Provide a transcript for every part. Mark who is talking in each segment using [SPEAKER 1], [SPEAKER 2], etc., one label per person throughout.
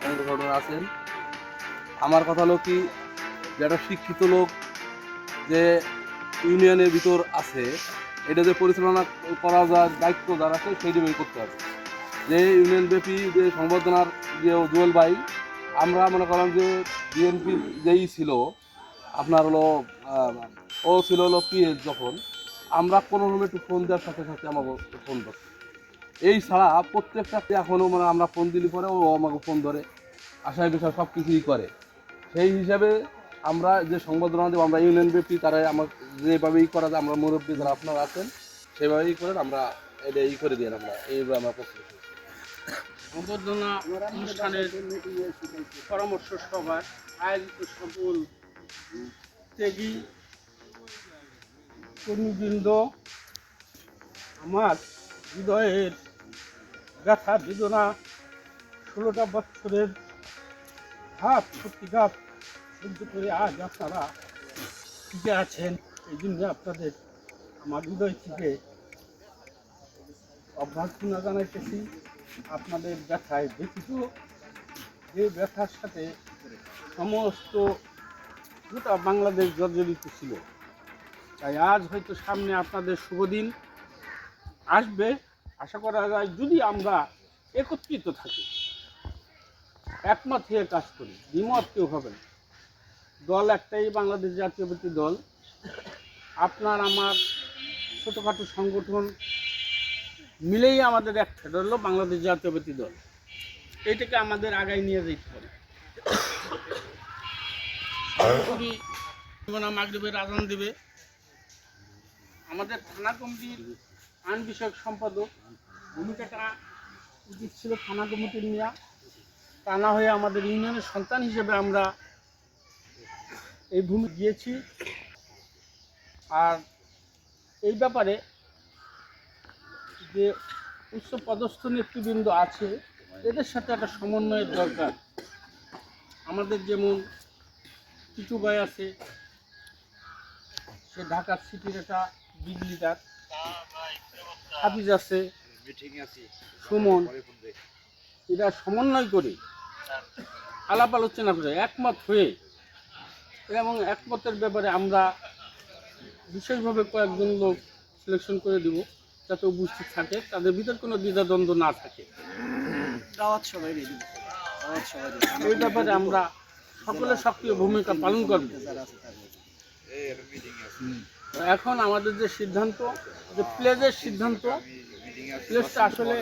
[SPEAKER 1] যারা অংশগ্রহণ আছেন। আমার কথা হলো কি যে একটা শিক্ষিত লোক যে ইউনিয়নের ভিতর আছে, এটা যে পরিচালনা করা যার দায়িত্ব যারা আছে, সেই সেইভাবেই করতে হবে। যে ইউনিয়ন ব্যাপী যে সংবর্ধনার যে জুয়েল ভাই, আমরা মনে করলাম যে বিএনপি যেই ছিল, আপনার হলো ও ছিল হলো পিএস যখন, আমরা কোনো রকম একটু ফোন দেওয়ার সাথে সাথে আমাকে ফোন ধরছে এই ছাড়া প্রত্যেকটা এখনও মানে আমরা ফোন দিলে পরে ও আমাকে ফোন ধরে আশায় বিষয় সব কিছুই করে সেই হিসাবে আমরা যে সংবর্ধনা দেবো, আমরা ইউনিয়ন ব্যাপী তারা আমার যেভাবেই করা যায়, আমরা মুরব্বী যারা আপনারা আছেন, সেভাবেই করেন আমরা এটা ই করে দিই আমরা এইভাবে আমরা প্রস্তুত হই।
[SPEAKER 2] সম্বর্ধনা অনুষ্ঠানের পরামর্শ সভায় আয়োজিত সকল ত্যাগী কর্মীবৃন্দ, আমার হৃদয়ের ব্যথা বেদনা, ষোলোটা বছরের ঘাত সত্যিঘাত সহ্য করে আজ আপনারা টিকে আছেন। এই জন্য আপনাদের আমার হৃদয় থেকে অভ্যর্থনা জানাইতেছি, আপনাদের ব্যথায় ব্যথিত। যে ব্যথার সাথে সমস্ত গোটা বাংলাদেশ জর্জরিত ছিল। তাই আজ হয়তো সামনে আপনাদের শুভদিন আসবে। আশা করা যায় যদি আমরা একত্রিত থাকি একমত হয়ে কাজ করি, দ্বিমত কেউ হবে না। দল একটাই বাংলাদেশ জাতীয়বাদী দল। আপনার, আমার ছোটোখাটো সংগঠন মিলেই আমাদের একটা হলো বাংলাদেশ জাতীয়বাদী দল। এইটাকে আমাদের আগায় নিয়ে যেতে হবে। মাগরিবের আজান দেবে। আমাদের থানা কমিটির আইন বিষয়ক সম্পাদক। ভূমিকাটা উচিত ছিল থানা কমিটির নেওয়া তা না হয়ে আমাদের ইউনিয়নের সন্তান হিসেবে আমরা এই ভূমি গিয়েছি। আর এই ব্যাপারে যে উচ্চ পদস্থ নেতৃবৃন্দ আছে, এদের সাথে একটা সমন্বয়ের দরকার। আমাদের যেমন কিছু ভাই আছে, সে ঢাকা সিটির একটা বিগ লিডার হাফিজ আছে সুমন। এরা সমন্বয় করে। আলাপ আলোচনা করে একমত হয়ে। এবং একমতের ব্যাপারে আমরা বিশেষভাবে কয়েকজন লোক সিলেকশন করে দিব যাতে উপস্থিত থাকে। তাদের ভিতর কোনো দ্বিধাদ্বন্দ্ব না থাকে।
[SPEAKER 3] দাওয়াত সবাই
[SPEAKER 2] এই ব্যাপারে আমরা সকলে সক্রিয় ভূমিকা পালন করব। এখন আমাদের যে সিদ্ধান্ত যে প্লেজের সিদ্ধান্ত প্লেসটা আসলে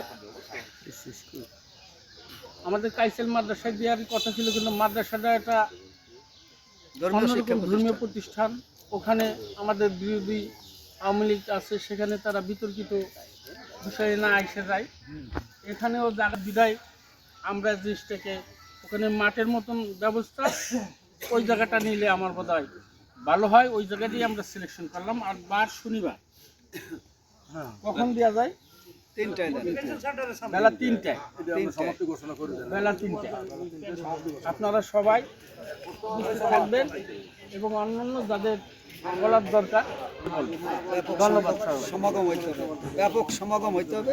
[SPEAKER 2] আমাদের কাইসেল মাদ্রাসায় দেওয়ার কথা ছিল কিন্তু মাদ্রাসাটা একটা
[SPEAKER 3] ধর্মীয়
[SPEAKER 2] প্রতিষ্ঠান। ওখানে আমাদের বিরোধী আওয়ামী লীগ আছে সেখানে তারা বিতর্কিত বিষয়ে না এসে যায়। এখানেও জায়গা বিদায় আমরা জিনিসটাকে ওখানে মাঠের মতন ব্যবস্থা ওই জায়গাটা নিলে আমার বোধ হয় ভালো হয় ওই জায়গাতেই আমরা সিলেকশন করলাম। আর বার শনিবার কখন দেওয়া যায়? বেলা তিনটায়। বেলা তিনটায়। আপনারা সবাই থাকবেন এবং অন্যান্য যাদের বলার দরকার ধন্যবাদ
[SPEAKER 3] সমাগম হইতে হবে। ব্যাপক সমাগম হইতে হবে।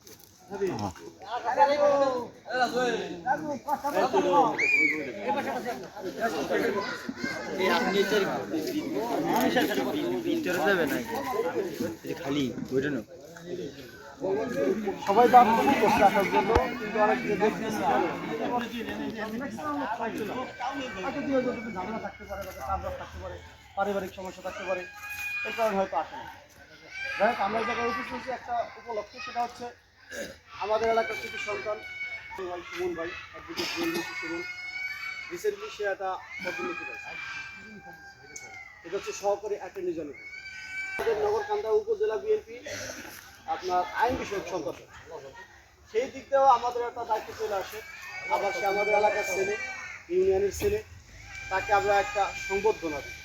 [SPEAKER 4] বয়
[SPEAKER 5] সবাই আসার জন্য কিন্তু অনেক পারিবারিক সমস্যা থাকতে পারে এই কারণে হয়তো আসে না। যাই হোক, আমরা জায়গায় উপস্থিত একটা উপলক্ষ, সেটা হচ্ছে আমাদের এলাকার কিছু সন্তান, ভাই, সুমন ভাই জেলমুখী সুমন। রিসেন্টলি সে একটা পদোন্নতি এটা হচ্ছে সহকারী অ্যাটর্নি জেনারেল আমাদের নগরকান্দা উপজেলা বিএনপি আপনার আইন বিষয়ক সম্পাদক। সেই দিক দিয়েও আমাদের একটা দায়িত্ব চলে আসে। আবার সে আমাদের এলাকার ছেলে, ইউনিয়নের ছেলে, তাকে আমরা একটা সংবর্ধনা দিই।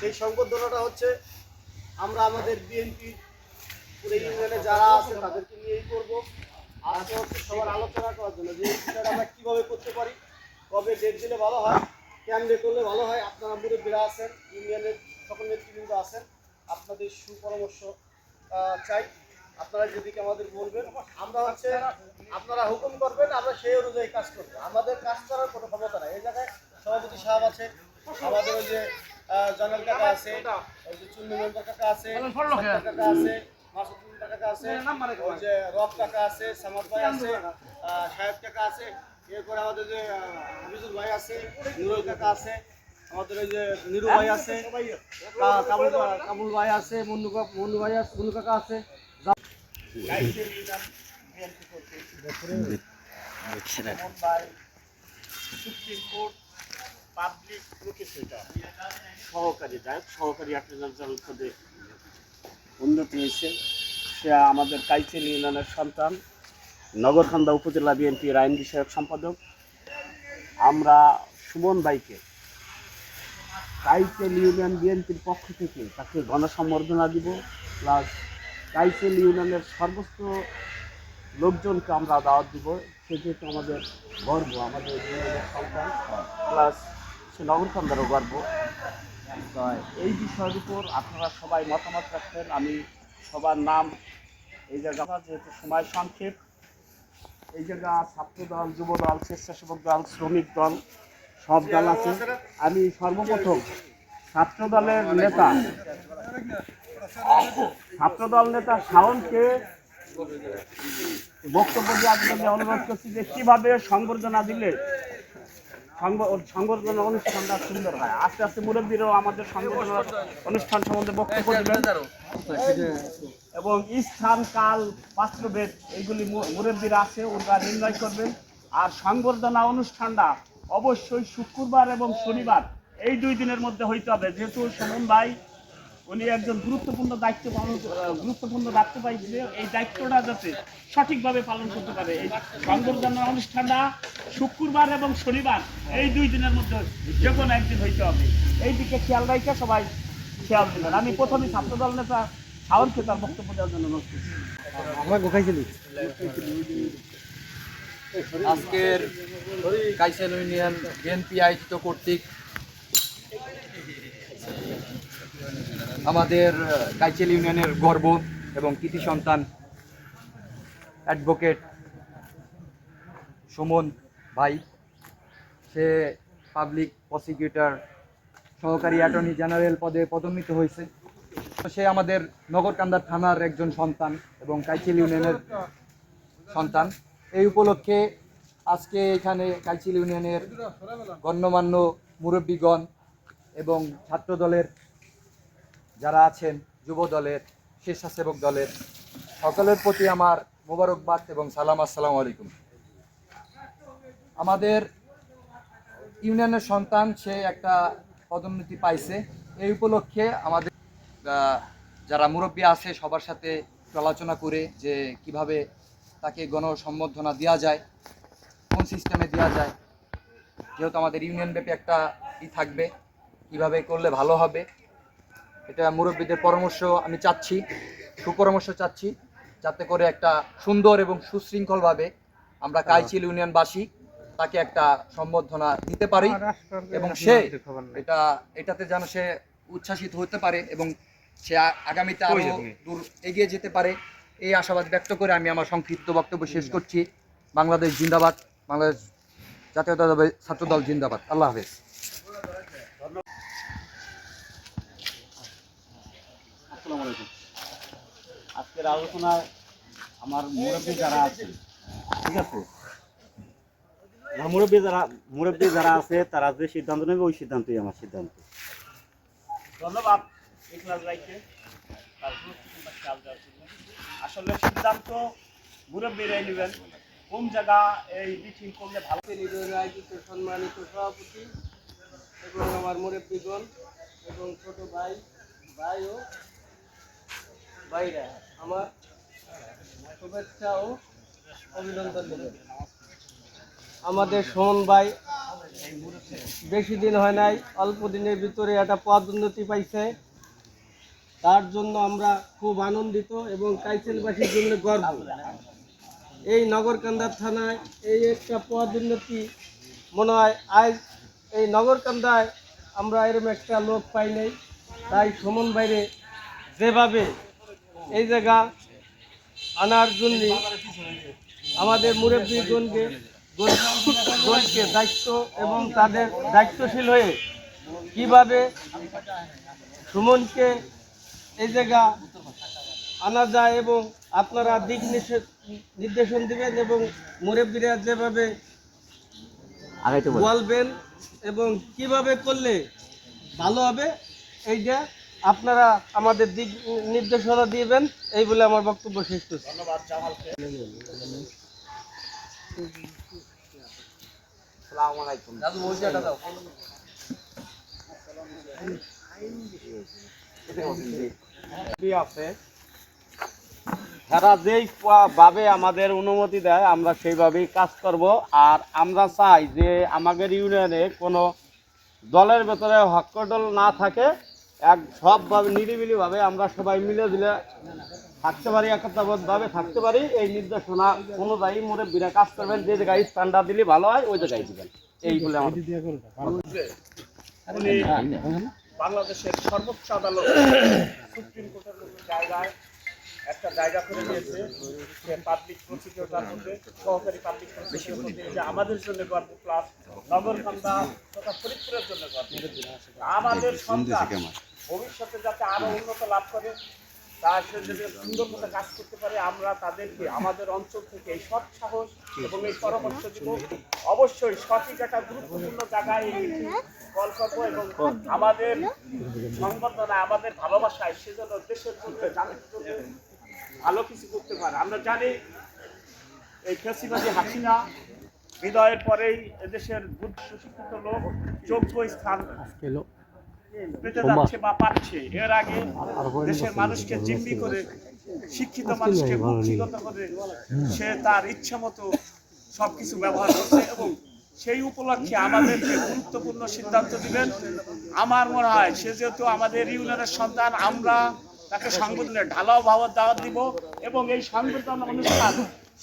[SPEAKER 5] সেই সংবর্ধনাটা হচ্ছে, আমরা আমাদের বিএনপি পুরো ইউনিয়নে যারা আছে তাদেরকে নিয়েই করব। আজকে হচ্ছে সবার আলোচনা করার জন্য যে বিষয়টা আমরা কীভাবে করতে পারি কবে ডেট দিলে ভালো হয় কেমনে করলে ভালো হয় আপনারা মুরব্বীরা আছেন ইউনিয়নের সকল নেতৃবৃন্দ আছেন আপনাদের সুপরামর্শ চাই। আপনারা যেদিকে আমাদের বলবেন আমরা হচ্ছে আপনারা হুকুম করবেন আমরা সেই অনুযায়ী কাজ করব। আমাদের কাজ করার কোনো ক্ষমতা নাই। এই জায়গায় সভাপতি সাহেব আছে আমাদের ওই যে জনাল কাকা আছে ওই যে চুন্নু কাকা আছে কাকা আছে মাসুদুল কাকা আছে ওই যে রব কাকা আছে সামাদ ভাই আছে সাহেব কাকা আছে এরপরে আমাদের যে আহ, হাফিজুল ভাই আছে নুরুল কাকা আছে আমাদের ওই যে নিরু ভাই আছে কা- কাবুল কাবুল ভাই আছে মুন্নু কা- মুন্নু ভাই আছে মুন্নু কাকা আছে। সুপ্রিম কোর্ট পাবলিক সহকারী দায়ক সহকারী অ্যাটর্নি পদে উন্নতি হয়েছে। সে আমাদের কাইচেল ইউনিয়নের সন্তান, নগরকান্দা উপজেলা বিএনপির আইন বিষয়ক সম্পাদক। আমরা সুমন ভাইকে কাইচেল ইউনিয়ন বিএনপির পক্ষ থেকে তাকে গণসম্বর্ধনা দিব, প্লাস কাইচেল ইউনিয়নের সর্বোচ্চ লোকজনকে আমরা দাওয়াত দিব। সে যেহেতু আমাদের গর্ব, আমাদের ইউনিয়নের সন্তান, প্লাস সে নগরকান্দারও গর্ব। এই বিষয়ের উপর আপনারা সবাই মতামত রাখবেন। আমি সবার নাম এই জায়গা যেহেতু সময় সংক্ষেপ। এই জায়গা ছাত্র দল যুব দল স্বেচ্ছাসেবক দল, শ্রমিক দল, সব দল আছে। আমি সর্বপ্রথম ছাত্র দলের নেতা ছাত্র দল নেতা শাওনকে বক্তব্য দেওয়ার জন্য অনুরোধ করছি যে কীভাবে সংবর্ধনা দিলে সংবর্ধনা অনুষ্ঠানটা সুন্দর হয়। আস্তে আস্তে মুরব্বীরাও আমাদের সংবর্ধনা অনুষ্ঠান সম্বন্ধে বক্তব্য দেবেন। এবং স্থান কাল পাত্রভেদ এইগুলি মুরব্বীরা আছে ওরা নির্ণয় করবেন। আর সংবর্ধনা অনুষ্ঠানটা অবশ্যই শুক্রবার এবং শনিবার এই দুই দিনের মধ্যে হইতে হবে। যেহেতু সুমন ভাই উনি একজন গুরুত্বপূর্ণ দায়িত্ব পালন গুরুত্বপূর্ণ দায়িত্ব পাইছে। এই দায়িত্বটা যাতে সঠিকভাবে পালন করতে পারে। এই সংবর্ধনা অনুষ্ঠানটা শুক্রবার এবং শনিবার এই দুই দিনের মধ্যে যে কোনো একদিন হইতে হবে। এই দিকে খেয়াল রাখে সবাই খেয়াল দিবেন। আমি প্রথমে ছাত্রদল নেতা শাওনকে তার বক্তব্য দেওয়ার জন্য অনুরোধ করছি। আমরা
[SPEAKER 4] আজকের কাইসেল ইউনিয়ন বিএনপি আয়োজিত কর্তৃক আমাদের কাইচেল ইউনিয়নের গর্ব এবং কৃতি সন্তান অ্যাডভোকেট সুমন ভাই। সে পাবলিক প্রসিকিউটর, সহকারী অ্যাটর্নি জেনারেল পদে পদোন্নীত হয়েছে। সে আমাদের নগরকান্দার থানার একজন সন্তান এবং কাইচেল ইউনিয়নের সন্তান। এই উপলক্ষে আজকে এখানে কাইচিল ইউনিয়নের গণ্যমান্য মুরব্বীগণ এবং ছাত্র দলের যারা আছেন যুব দলের, স্বেচ্ছাসেবক দলের, সকলের প্রতি আমার মোবারকবাদ এবং সালাম, আসসালামু আলাইকুম। আমাদের ইউনিয়নের সন্তান, সে একটা পদোন্নতি পাইছে। এই উপলক্ষে আমাদের যারা মুরব্বী আছে, সবার সাথে আলোচনা করে যে কীভাবে তাকে গণসম্বর্ধনা দেওয়া যায়, কোন সিস্টেমে দেওয়া যায়। যেহেতু আমাদের ইউনিয়ন ব্যাপী একটা ই থাকবে, কীভাবে করলে ভালো হবে এটা মুরব্বীদের পরামর্শ আমি চাচ্ছি সুপরামর্শ চাচ্ছি যাতে করে একটা সুন্দর এবং সুশৃঙ্খলভাবে আমরা কাইচিল ইউনিয়নবাসী তাকে একটা সম্বর্ধনা দিতে পারি এবং সে এটা এটাতে যেন সে উচ্ছ্বাসিত হতে পারে এবং সে আগামীতে আরও দূর এগিয়ে যেতে পারে এই আশাবাদ ব্যক্ত করে আমি আমার সংক্ষিপ্ত বক্তব্য শেষ করছি। বাংলাদেশ জিন্দাবাদ বাংলাদেশ জাতীয়তাবাদী ছাত্রদল জিন্দাবাদ। আল্লাহ হাফেজ।
[SPEAKER 6] আলাইকুম। আজকের আলোচনায় আমার মুরব্বী যারা আছে, ঠিক আছে? মুরব্বী যারা মুরব্বী যারা আছে, তারা যে সিদ্ধান্ত নেবে, ওই সিদ্ধান্তই আমার সিদ্ধান্ত।
[SPEAKER 5] ধন্যবাদ। আসলে সিদ্ধান্ত মুরব্বীরাই নেবেন। কোন জায়গা এই মিটিং করলে ভালো
[SPEAKER 7] আয়োজিত সম্মানিত সভাপতি এবং আমার মুরব্বীগণ এবং ছোট ভাই ভাই ও ভাইরা আমার শুভেচ্ছা ও অভিনন্দন আমাদের সোহন ভাই বেশি দিন হয় নাই, অল্প দিনের ভিতরে একটা পদোন্নতি পাইছে। তার জন্য আমরা খুব আনন্দিত এবং কাইসেলবাসীর জন্য গর্ব। এই নগরকান্দা থানায় এই একটা পদ উন্নতি মনে হয় আজ এই নগরকান্দায় আমরা এরকম একটা লোক পাই নাই। তাই সুমন বাইরে যেভাবে এই জায়গা আনার জন্য আমাদের মুরব্বীগণকে গণকে দায়িত্ব এবং তাদের দায়িত্বশীল হয়ে কীভাবে সুমনকে এই জায়গা আনা যায় এবং আপনারা দিক নির্দেশন দিবেন এবং মুরব্বীরা যেভাবে বলবেন এবং কীভাবে করলে ভালো হবে এইটা আপনারা আমাদের দিক নির্দেশনা দিবেন এই বলে আমার বক্তব্য শেষ করছি।
[SPEAKER 5] ধন্যবাদ জামালকে।
[SPEAKER 8] দাদু মৌজাটা দাও।
[SPEAKER 6] মুরব্বী আছে? তারা যেই ভাবে আমাদের অনুমতি দেয় আমরা সেইভাবেই কাজ করব। আর আমরা চাই যে আমাদের ইউনিয়নে কোনো দলের ভেতরে হক্কডল না থাকে। এক সবভাবে নিরিবিলিভাবে আমরা সবাই মিলে দিলে থাকতে পারি একতাবদ্ধভাবে থাকতে পারি। এই নির্দেশনা অনুযায়ী মুরব্বীরা কাজ করবেন যে জায়গায় স্ট্যান্ডার্ড দিলে ভালো হয় ওই জায়গায় দিবেন। এই বলে আমার
[SPEAKER 5] বাংলাদেশের সর্বোচ্চ আদালত সুপ্রিম কোর্টের জায়গায় একটা জায়গা করে দিয়েছে সে পাবলিক প্রসিকিউটার সহকারী পাবলিক প্রসিকিউটর যে আমাদের জন্য গর্ব প্লাস নগরকান্দা তথা ফরিদপুরের জন্য গর্ব। আমাদের সন্তান ভবিষ্যতে যাতে আরও উন্নত লাভ করে, তার যদি সুন্দর মতো কাজ করতে পারে, আমরা তাদেরকে, আমাদের অঞ্চল থেকে এই সৎ সাহস এবং এই পরামর্শ দিব। অবশ্যই সঠিক একটা গুরুত্বপূর্ণ জায়গায় কল করব এবং আমাদের সংবর্ধনা, আমাদের ভালোবাসায় সেজন্য দেশের জন্য ভালো কিছু করতে পারে। আমরা জানি এই ফেসিবাদী হাসিনা হৃদয়ের পরেই এদেশের সুশিক্ষিত লোক যোগ্য স্থান পেতে যাচ্ছে বা পাচ্ছে। এর আগে দেশের মানুষকে জিম্মি করে শিক্ষিত মানুষকে করে সে তার ইচ্ছা মতো সবকিছু ব্যবহার করছে এবং সেই উপলক্ষে আমাদেরকে গুরুত্বপূর্ণ সিদ্ধান্ত দিবেন। আমার মনে হয় সে যেহেতু আমাদের ইউনিয়নের সন্তান আমরা তাকে সংবোধনের ঢালাও ভাবার দাওয়াত দিব এবং এই সংবোধন অনুষ্ঠান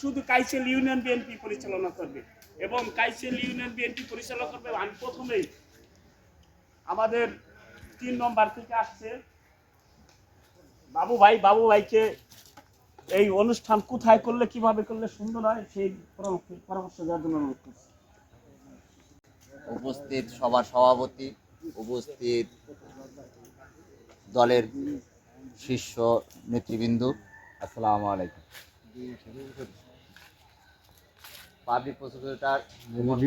[SPEAKER 5] শুধু কাইসেল ইউনিয়ন বিএনপি পরিচালনা করবে এবং কাইসেল ইউনিয়ন বিএনপি পরিচালনা করবে আমি প্রথমেই আমাদের তিন নম্বর থেকে আসছে। বাবু ভাই বাবু ভাইকে এই অনুষ্ঠান কোথায় করলে কীভাবে করলে সুন্দর হয় সেই পরামর্শ দেওয়ার জন্য অনুরোধ করছি।
[SPEAKER 9] উপস্থিত সবার সভাপতি উপস্থিত দলের শীর্ষ নেতৃবৃন্দ আসসালামু আলাইকুম। পাবলিক প্রসিকিউটর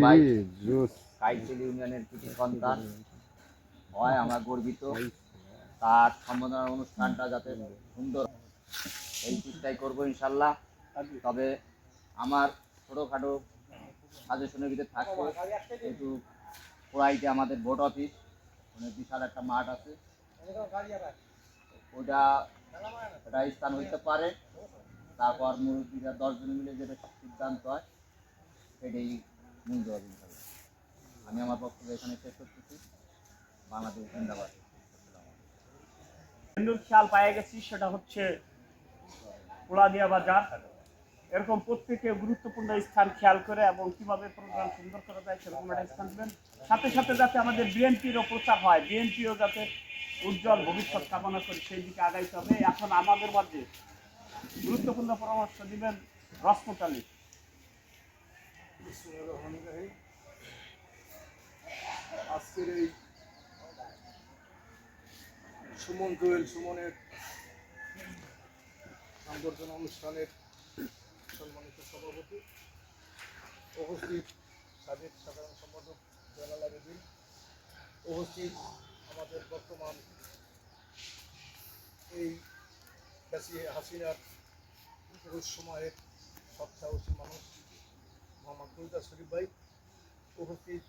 [SPEAKER 9] ভাই কাইসেল ইউনিয়নের কৃতি সন্তান হয়, আমরা গর্বিত। তার সম্বোধনা অনুষ্ঠানটা যাতে সুন্দর এই চেষ্টাই করব ইনশাল্লাহ। তবে আমার ছোটোখাটো সাজেশনের ভিতরে থাকবে কিন্তু পোড়াইতে আমাদের ভোট অফিস মানে বিশাল একটা মাঠ আছে। ওটা ওটা স্থান হইতে পারে। তারপর মুরব্বীরা দশজন মিলে যেটা সিদ্ধান্ত হয়, সেটাই মূল দেওয়া আমি আমার বক্তব্য এখানে শেষ করতেছি। বাংলাদেশ জিন্দাবাদ।
[SPEAKER 5] ভেন্যুর খেয়াল পায়ে গেছি সেটা হচ্ছে পোলাদিয়া বাজার। এরকম প্রত্যেকে গুরুত্বপূর্ণ স্থান খেয়াল করে এবং কীভাবে প্রোগ্রাম সুন্দর করা যায় সেরকম একটা স্থান দেবেন। সাথে সাথে যাতে আমাদের বিএনপিরও প্রচার হয় বিএনপিও যাতে উজ্জ্বল ভবিষ্যৎ কামনা করি সেই দিকে আগাইতে হবে। এখন আমাদের মাঝে গুরুত্বপূর্ণ পরামর্শ দিবেন রসমত আলী।
[SPEAKER 10] আজকের এই সুমন জুয়েল সুমনের সংবর্ধনা অনুষ্ঠানের সম্মানিত সভাপতি, উপস্থিত সাবেক সাধারণ সম্পাদক জেনারেল আবেদিন, উপস্থিত আমাদের বর্তমান এই হাসিনার সময়ের সবসাহসী মানুষ মোহাম্মদ গুলদার শরীফ ভাই, উপস্থিত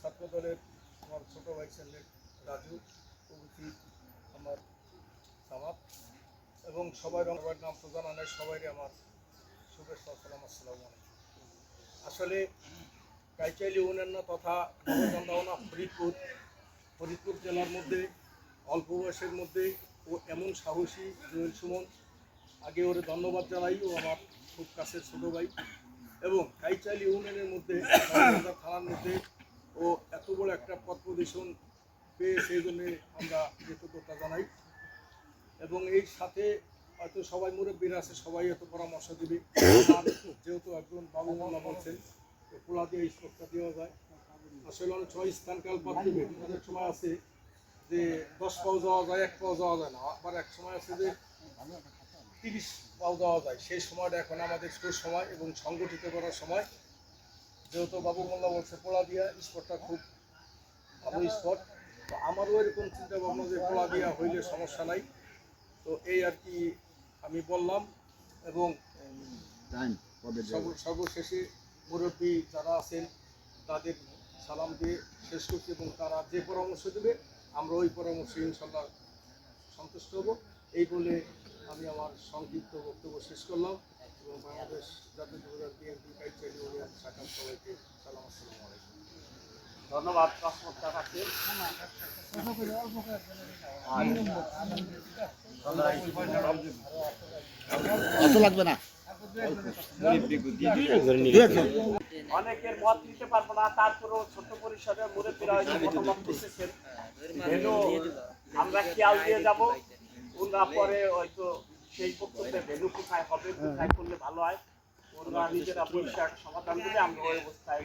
[SPEAKER 10] ছাত্র দলের আমার ছোট ভাই ছেলে রাজু, উপস্থিত আমার সামাদ এবং সবাই সবার নাম তো জানা নেই সবাই আমার শুভেচ্ছা সালাম, আসসালামু আলাইকুম। আসলে কাইচাইলি ইউনিয়ন তথা নবচন্দ্রনা ফরিদপুর ফরিদপুর জেলার মধ্যে, অল্প বয়সের মধ্যে ও এমন সাহসী জুয়েল সুমন, আগে ওরে ধন্যবাদ জানাই, ও আমার খুব কাছের ছোট ভাই। এবং কাইচাইল ইউনিয়নের মধ্যে থানার মধ্যে ও এত বড় একটা পথ প্রদর্শন পেয়ে সেই জন্যে আমরা কৃতজ্ঞতা জানাই। এবং এই সাথে হয়তো সবাই মুরব্বীরা আছে, সবাই এত পরামর্শ দিবে। যেহেতু একজন বাবু মোল্লা বলছেন পোলা দিয়ে এই স্পটটা দেওয়া যায়। আসলে অনেক ছয় স্থানকাল পথ দিবে। অনেক সময় আছে যে দশ পাও যাওয়া যায়, এক পাও যাওয়া যায় না। আবার এক সময় আছে যে তিরিশ পাও দেওয়া যায়। সেই সময়টা এখন আমাদের সময় এবং সংগঠিত করার সময়। যেহেতু বাবু মোল্লা বলছে পোলা দিয়া স্পটটা খুব ভালো স্পট। তো আমারও এরকম চিন্তা ভাবনা যে পোলা দিয়া হইলে সমস্যা নাই। তো এই আর কি আমি বললাম এবং সর্বশেষে মুরব্বী যারা আছেন তাদের সালাম দিয়ে শেষ করছি এবং তারা যে পরামর্শ দেবে আমরা ওই পরামর্শে ইনশাল্লাহ সন্তুষ্ট হব। এই বলে আমি আমার সংক্ষিপ্ত বক্তব্য শেষ করলাম এবং বাংলাদেশ জাতীয় বিএনপি কাইচারি শাখার সবাইকে সালাম আসসালামু আলাইকুম।
[SPEAKER 5] ধন্যবাদ রসমত কাকাকে অনেকের মত নিতে পারব না তারপরেও ছোট পরিসরে মুরব্বীরা হয়তো মতামত দিতেছেন। ভেনু আমরা খেয়াল দিয়ে যাব। ওনারা পরে হয়তো সেই বক্তব্যে ভেনু কোথায় হবে কোথায় করলে ভালো হয় ওনারা নিজেরা পরিষ্কার সমাধান দিলে আমরা ওই অবস্থায়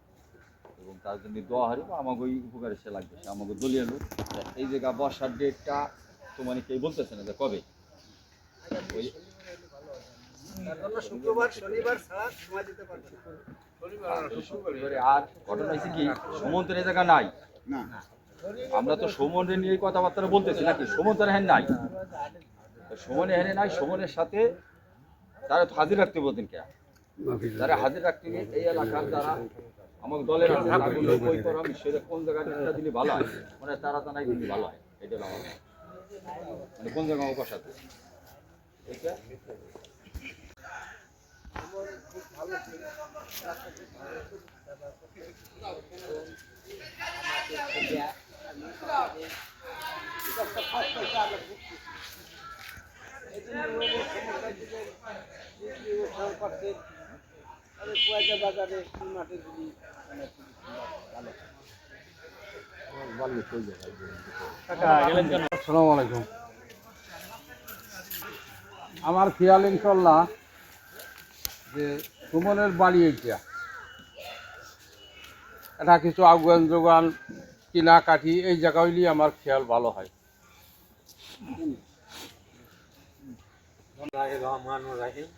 [SPEAKER 11] এবং তার জন্য দোয়া হারি বা আমাকে ওই উপকারে সে লাগবে সে আমাকে দলীয় লোক। এই জায়গা বর্ষার ডেটটা তো মানে কেউ বলতেছে না যে কবে? ওই
[SPEAKER 3] শুক্রবার শনিবার ছাড়া সময় দিতে পারবে
[SPEAKER 11] আর ঘটনা হয়েছে কি সমন্তের এই জায়গা নাই। আমরা তো সমনের নিয়ে কথাবার্তা বলতেছি নাকি? সমন্তর হ্যাঁ নাই। সমনে হ্যাঁ নাই সমনের সাথে তারা তো হাজির রাখতে বলতেন কে? তারা হাজির রাখতে এই এলাকার যারা আমাকে দলের বই করো, আমি সেটা কোন জায়গায় একটা দিলে ভালো হয়? মানে তারা জানাই দিলে ভালো হয়। এটা আমার মানে কোন জায়গায় আমার বসাতে এটা?
[SPEAKER 3] বাজারে মাঠে যদি
[SPEAKER 1] আসসালামু আলাইকুম। আমার খেয়াল ইনশাল্লাহ যে সুমনের বাড়ি এইটা। এটা কিছু আগুয়ান যোগান কিনা কাঠি এই জায়গা হইলেই আমার খেয়াল ভালো হয়।
[SPEAKER 12] রহমানুর রাহিম।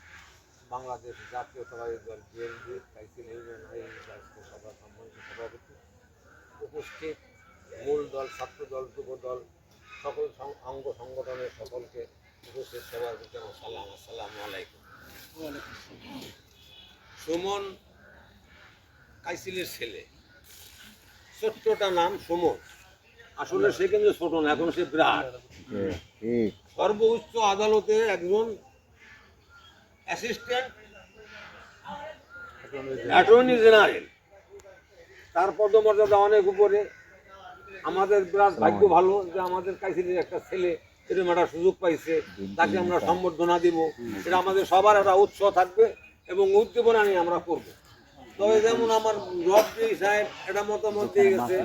[SPEAKER 12] বাংলাদেশ জাতীয়তাবাদী দল বিএনপি কাইসিল ইউনিয়ন রাষ্ট্র সভা সম্মানিত সভাপতি উপস্থিত মূল দল ছাত্র দল যুব দল সকল অঙ্গ সংগঠনের সকলকে উপস্থিত সবার প্রতি আমার সালাম আসসালামু আলাইকুম। সুমন কাইসিলের ছেলে। ছোট্টটা নাম সুমন। আসলে সে কিন্তু ছোট না এখন সে বিরাট। সর্বোচ্চ আদালতে একজন অ্যাসিস্ট্যান্ট অ্যাটর্নি জেনারেল তার পদমর্যাদা অনেক উপরে। আমাদের বিরাট ভাগ্য ভালো যে আমাদের কাইসিলের একটা ছেলে এরকম একটা সুযোগ পাইছে তাকে আমরা সম্বর্ধনা দিব। এটা আমাদের সবার একটা উৎসাহ থাকবে এবং উদ্দীপনা নিয়ে আমরা করব। তবে যেমন আমার রবজি সাহেব এটা মতামত দিয়ে গেছে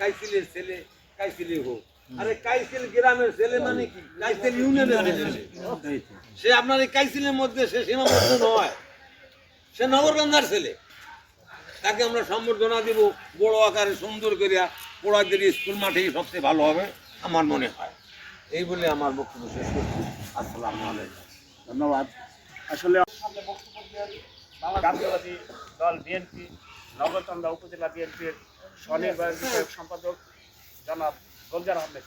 [SPEAKER 12] কাইসিলের ছেলে কাইসিলি হোক। আরে কাইসিল গ্রামের ছেলে মানে কি? কাইসিল ইউনিয়নের ছেলে। সে আপনার এই কাইসিলের মধ্যে সে সীমাবদ্ধ নয়। সে নগরগঞ্জার ছেলে। তাকে আমরা সম্বর্ধনা দিব বড় আকারে সুন্দর করিয়া পোড়াদের স্কুল মাঠেই সবচেয়ে ভালো হবে আমার মনে হয়। এই বলে আমার বক্তব্য শেষ করছি। আসসালামু আলাইকুম।
[SPEAKER 2] ধন্যবাদ। আসলে
[SPEAKER 5] জাতীয়বাদী দল বিএনপি নগরচন্দা উপজেলা বিএনপির স্বনির্বাচিত বিষয়ক সম্পাদক জনাব গোলজার আহমেদ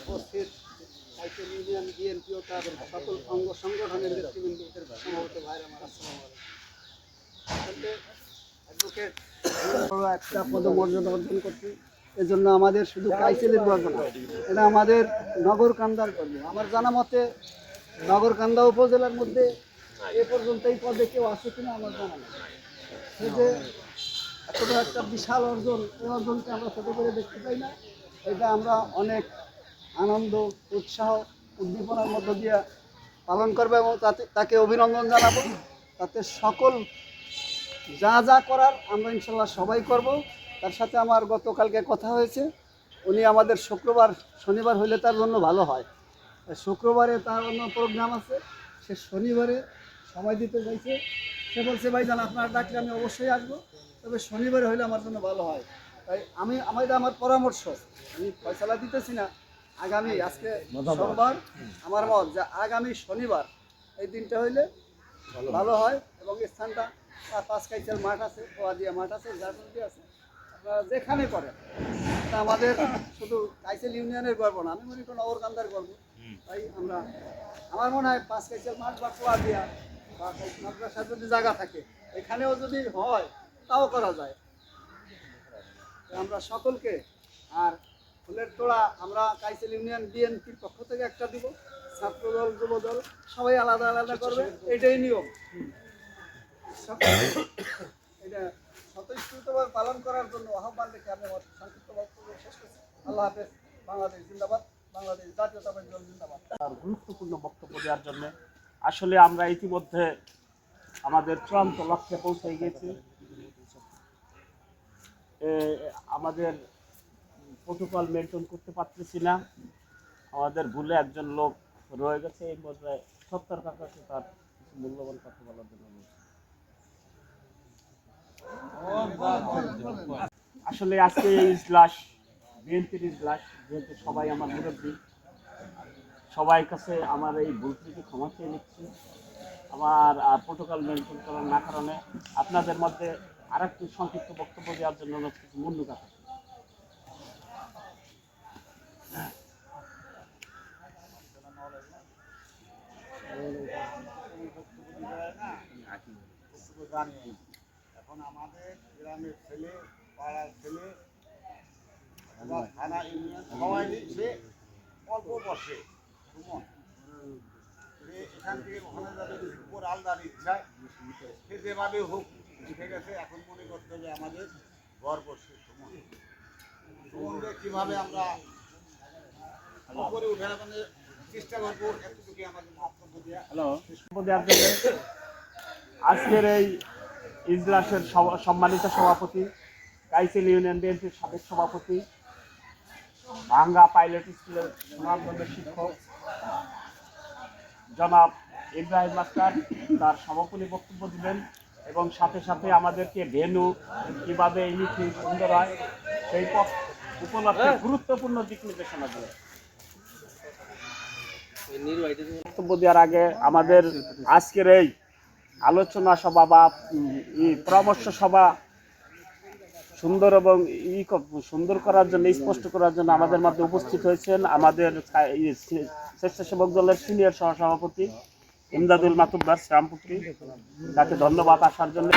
[SPEAKER 3] উপস্থিত সাইকেল সকল অঙ্গ সংগঠনের আসলে বড় একটা পদমর্যাদা অর্জন করছি, এজন্য আমাদের শুধু কাইসেলের গর্ব না, এটা আমাদের নগরকান্দার গর্ব আমার জানা মতে নগরকান্দা উপজেলার মধ্যে এ পর্যন্ত এই পদে কেউ আছে কিনা আমার জানা সে যে এত একটা বিশাল অর্জন, এই অর্জনকে আমরা ছোট করে দেখতে পাই না। এটা আমরা অনেক আনন্দ, উৎসাহ, উদ্দীপনার মধ্য দিয়ে পালন করব এবং তাতে তাকে অভিনন্দন জানাব। তাতে সকল যা যা করার আমরা ইনশাল্লাহ সবাই করব। তার সাথে আমার গতকালকে কথা হয়েছে, উনি আমাদের শুক্রবার, শনিবার হইলে তার জন্য ভালো হয়। শুক্রবারে তার অন্য প্রোগ্রাম আছে, সে শনিবারে সময় দিতে চাইছে সে বলছে ভাই ভাইজান আপনার ডাকলে আমি অবশ্যই আসব তবে শনিবার হলে আমার জন্য ভালো হয়। তাই আমি আমার এটা আমার পরামর্শ। আমি ফয়সালা দিতেছি না। আগামী আজকে সোমবার আমার মত যে আগামী শনিবার এই দিনটা হইলে ভালো হয়। এবং স্থানটা পাঁচ কাইচার মাঠ আছে পোয়াদিয়া মাঠ আছে ঝাড়খণ্ডি আছে। আপনারা যেখানে করেন আমাদের শুধু কাইসেল ইউনিয়নের গর্ব না আমি মনে করি নগরকান্দার গর্ব। তাই আমরা আমার মনে হয় পাঁচ কাইচার মাঠ বা পোয়াদিয়া বা যদি জায়গা থাকে, এখানেও যদি হয়, তাও করা যায়। আমরা সকলকে, আর ফুলের তোড়া আমরা কাইসেল ইউনিয়ন বিএনপির পক্ষ থেকে একটা দিব ছাত্র দল যুব দল সবাই আলাদা আলাদা করবে, এটাই নিয়ম। এটা স্বতঃস্ফূর্তভাবে পালন করার জন্য আহ্বান রেখে আমি আমার সংক্ষিপ্ত বক্তব্য শেষ করছি। আল্লাহ হাফেজ, বাংলাদেশ জিন্দাবাদ, বাংলাদেশ জাতীয়তাবাদী দল জিন্দাবাদ।
[SPEAKER 5] তার গুরুত্বপূর্ণ বক্তব্য দেওয়ার জন্য আসলে আমরা ইতিমধ্যে আমাদের চূড়ান্ত লক্ষ্যে পৌঁছে গেছি আমাদের প্রোটোকল মেনটেন করতে পারতেছি না। আমাদের ভুলে একজন লোক রয়ে গেছে, এই পর্যায়ে সত্তর কাছে তার কিছু মূল্যবান কথা বলার জন্য আসলে আজকে এই ইজলাস বিএনপির ইজলাস যেহেতু সবাই আমার মুরব্বী। সবাই কাছে আমার এই ভুল ত্রুটি ক্ষমা চেয়ে নিচ্ছি। আমার প্রোটোকল মেনটেন করার না কারণে আপনাদের মধ্যে আরেকটু সংক্ষিপ্ত বক্তব্য দেওয়ার জন্য কিছু মূল্য কথা
[SPEAKER 2] এখন আমাদের গ্রামের ছেলে, পাড়ার ছেলে থানা ইউনিয়ন সবাই সে অল্প বসে। এখান থেকে উপর আলদার ইচ্ছায় সে যেভাবে হোক উঠে গেছে এখন মনে করতে হবে আমাদের ঘর বসে সুমন সুমনকে কীভাবে আমরা উপরে উঠে মানে চেষ্টা করব এতটুকু আমাদের বক্তব্য দেওয়া
[SPEAKER 5] হ্যালো আজকের এই ইজলাসের সম্মানিত সভাপতি, কাইসেল ইউনিয়ন বিএনপির সাবেক সভাপতি, ভাঙ্গা পাইলট স্কুলের সুনামগঞ্জের শিক্ষক জনাব ইব্রাহিম মাস্টার তার সমাপনী বক্তব্য দিবেন এবং সাথে সাথে আমাদেরকে ভেনু কীভাবে এই মিছিল সুন্দর হয় সেই পথ উপলক্ষে গুরুত্বপূর্ণ দিক নির্দেশনা দেবেন। বক্তব্য দেওয়ার আগে আমাদের আজকের এই আলোচনা সভা বা ই পরামর্শ সভা সুন্দর এবং ই সুন্দর করার জন্য স্পষ্ট করার জন্য আমাদের মধ্যে উপস্থিত হয়েছেন আমাদের স্বেচ্ছাসেবক দলের সিনিয়র সহসভাপতি ইমদাদুল মাতুব্বার শ্রামপুত্রী। তাকে ধন্যবাদ আসার জন্য।